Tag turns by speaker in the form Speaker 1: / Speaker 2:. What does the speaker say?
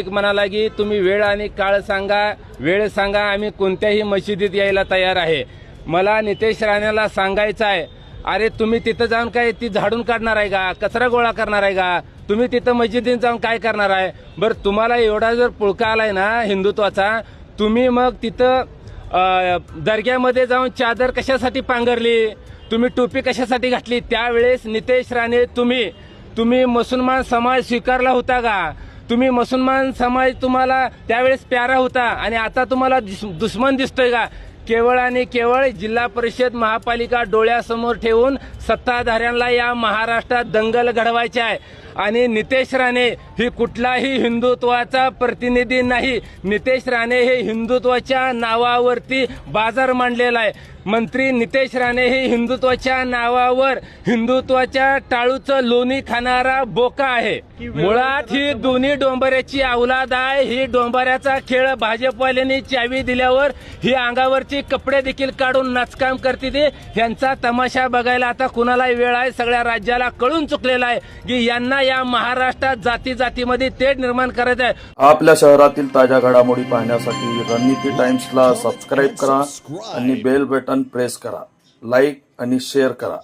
Speaker 1: एक म्हणाला की तुम्ही वेळ आणि काळ सांगा. वेळ सांगा. आम्ही कोणत्याही मशिदीत यायला तयार आहे. मला नितेश राणेला सांगायचं आहे अरे तुम्ही तिथं जाऊन काय ती झाडून काढणार आहे का? कचरा गोळा करणार आहे का? तुम्ही तिथं मस्जिदीत जाऊन काय करणार आहे? बरं तुम्हाला एवढा जर पुळका आलाय ना हिंदुत्वाचा तुम्ही मग तिथं दर्ग्यामध्ये जाऊन चादर कशासाठी पांघरली? तुम्ही टोपी कशासाठी घातली? त्यावेळेस नितेश राणे तुम्ही तुम्ही मुसलमान समाज स्वीकारला होता का? तुम्ही मुसलमान समाज तुम्हाला त्यावेळेस प्यारा होता आणि आता तुम्हाला दुश्मन दिसतोय का? केवळ आणि केवळ जिल्हा परिषद महापालिका डोळ्यासमोर ठेवून सत्ताधाऱ्यांना या महाराष्ट्रात दंगल घडवायचे आहे. आणि नितेश राणे ही कुठलाही हिंदुत्वाचा प्रतिनिधी नाही. नितेश राणे हे हिंदुत्वाच्या नावावरती बाजार मांडलेला आहे. मंत्री नितेश राणे हे हिंदुत्वाच्या नावावर हिंदुत्वाच्या टाळूचं लोणी खाणारा बोका आहे. मुळात ही दोन्ही डोंबऱ्याची अवलाद आहे. ही डोंबऱ्याचा खेळ भाजपवाल्यांनी चावी दिल्यावर ही अंगावरची कपडे देखील काढून नाचकाम करते ते ह्यांचा तमाशा बघायला आता कुणाला वेळ आहे सगळ्या राज्याला कळून चुकलेला आहे की यांना या महाराष्ट्रात जाती जातीमध्ये तेढ निर्माण करायचं आहे.
Speaker 2: आपल्या शहरातील ताज्या घडामोडी पाहण्यासाठी रणनीती टाइम्सला सबस्क्राईब करा आणि बेल बटन प्रेस करा. लाईक आणि शेअर करा.